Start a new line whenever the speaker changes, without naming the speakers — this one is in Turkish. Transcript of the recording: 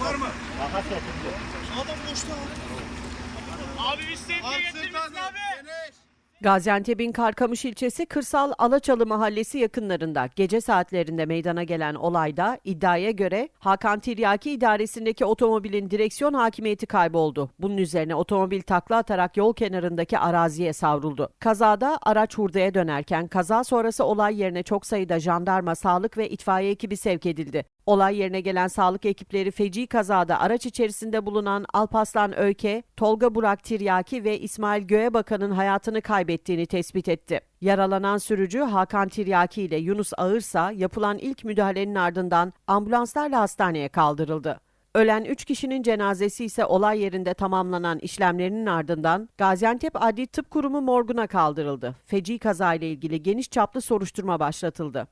var mı?
Makas getirdi.
Adam boşta
Abi biz sevdiye abi.
Gaziantep'in Karkamış ilçesi Kırsal Alaçalı mahallesi yakınlarında gece saatlerinde meydana gelen olayda iddiaya göre Hakan Tiryaki idaresindeki otomobilin direksiyon hakimiyeti kayboldu. Bunun üzerine otomobil takla atarak yol kenarındaki araziye savruldu. Kazada araç hurdaya dönerken kaza sonrası olay yerine çok sayıda jandarma, sağlık ve itfaiye ekibi sevk edildi. Olay yerine gelen sağlık ekipleri feci kazada araç içerisinde bulunan Alpaslan Öykü, Tolga Burak Tiryaki ve İsmail Göğebakan'ın hayatını kaybettiğini tespit etti. Yaralanan sürücü Hakan Tiryaki ile Yunus Ağırsa yapılan ilk müdahalenin ardından ambulanslarla hastaneye kaldırıldı. Ölen 3 kişinin cenazesi ise olay yerinde tamamlanan işlemlerinin ardından Gaziantep Adli Tıp Kurumu morguna kaldırıldı. Feci kazayla ilgili geniş çaplı soruşturma başlatıldı.